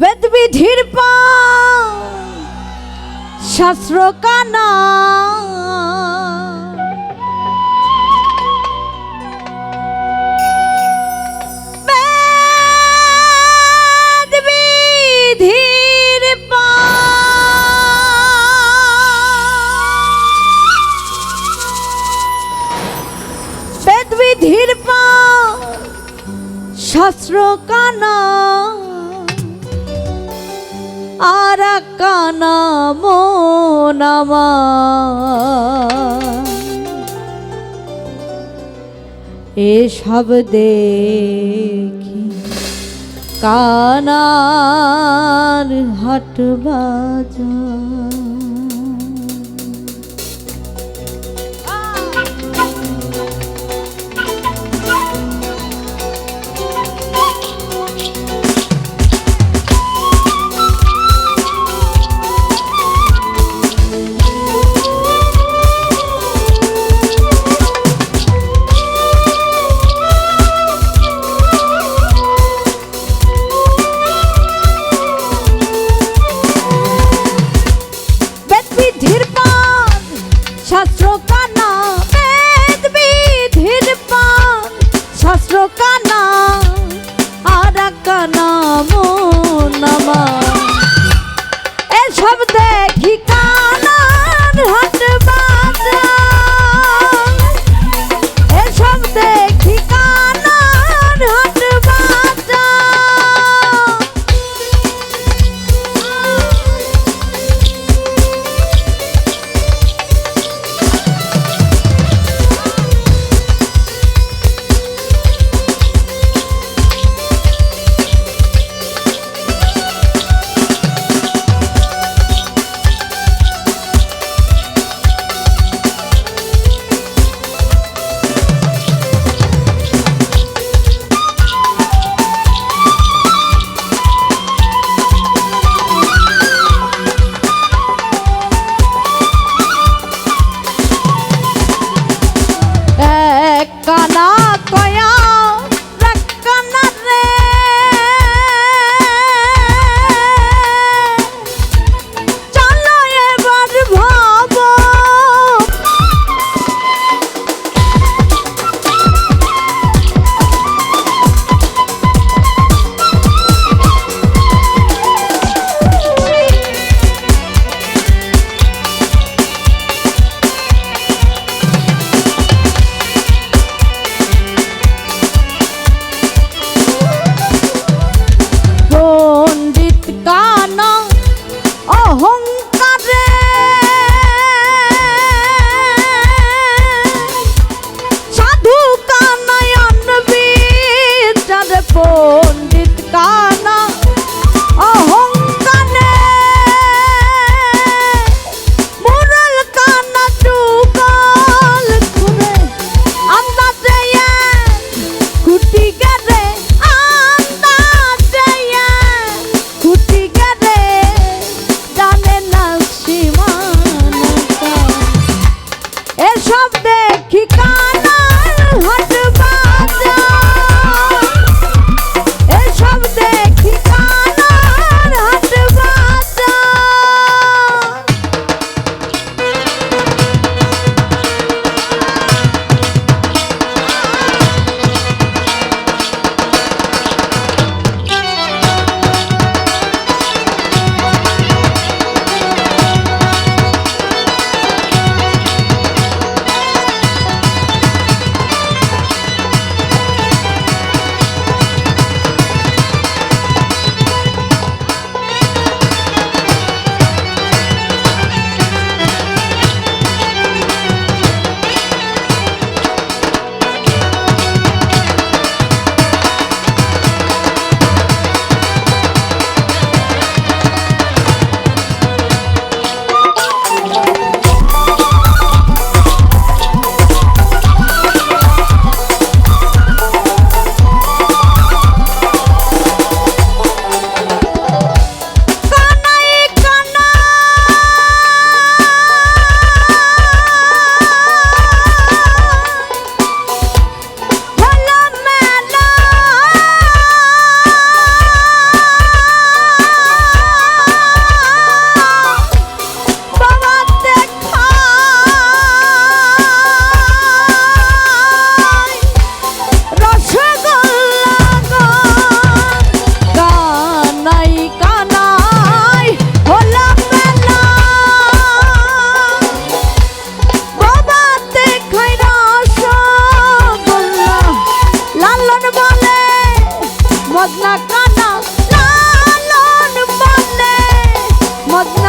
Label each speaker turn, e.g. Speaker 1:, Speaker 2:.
Speaker 1: বেদবিধির পা কানা। শাস্ত্র কানা। আর কানা মনামা এসব দেখি কানার হাট বাজার одна.